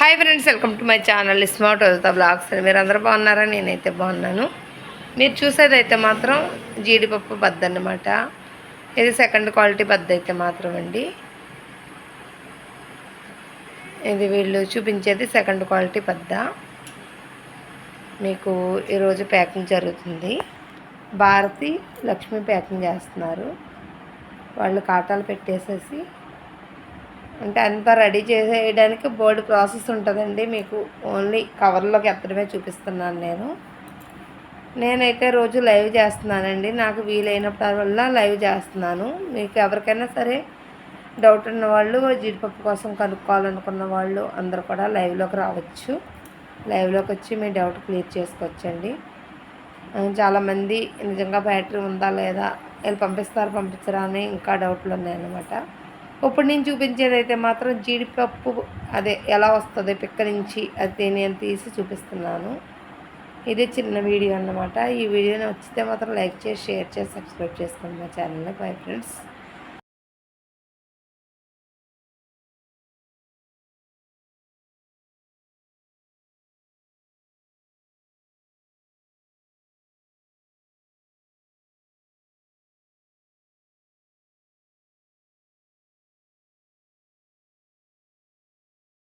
Hi friends welcome to my channel smart వదుతా blogs మీరు అందరూ బాగున్నారా? నేనైతే బాగున్నాను. మీరు చూసేదైతే మాత్రం జీడిపప్పు బద్ద అన్నమాట ఇది సెకండ్ క్వాలిటీ బద్ద అయితే మాత్రం అండి ఇది వీళ్ళు చూపించేది సెకండ్ క్వాలిటీ బద్ద. మీకు ఈరోజు ప్యాకింగ్ జరుగుతుంది. భారతి లక్ష్మి ప్యాకింగ్ చేస్తున్నారు. వాళ్ళు కాటాలు పెట్టేసేసి అంటే అంతా రెడీ చేసేయడానికి బోర్డు ప్రాసెస్ ఉంటుందండి. మీకు ఓన్లీ కవర్లోకి ఎత్తడమే చూపిస్తున్నాను నేను. నేనైతే రోజు లైవ్ చేస్తున్నానండి. నాకు వీలైనప్పుడల్లా లైవ్ చేస్తున్నాను. మీకు ఎవరికైనా సరే డౌట్ ఉన్న వాళ్ళు జీడిపప్పు కోసం కనుక్కోవాలనుకున్న వాళ్ళు అందరు కూడా లైవ్లోకి రావచ్చు. లైవ్లోకి వచ్చి మీ డౌట్ క్లియర్ చేసుకోవచ్చండి. చాలామంది నిజంగా బ్యాటరీ ఉందా లేదా వీళ్ళు పంపిస్తారు పంపించరా అని ఇంకా డౌట్లు ఉన్నాయన్నమాట. ఇప్పుడు నేను చూపించేది అయితే మాత్రం జీడిపప్పు అదే ఎలా వస్తుంది పిక్క నుంచి అది నేను తీసి చూపిస్తున్నాను. ఇది చిన్న వీడియో అన్నమాట. ఈ వీడియో నచ్చితే మాత్రం లైక్ చేసి షేర్ చేసి సబ్స్క్రైబ్ చేసుకోండి మా ఛానల్ని. Bye friends.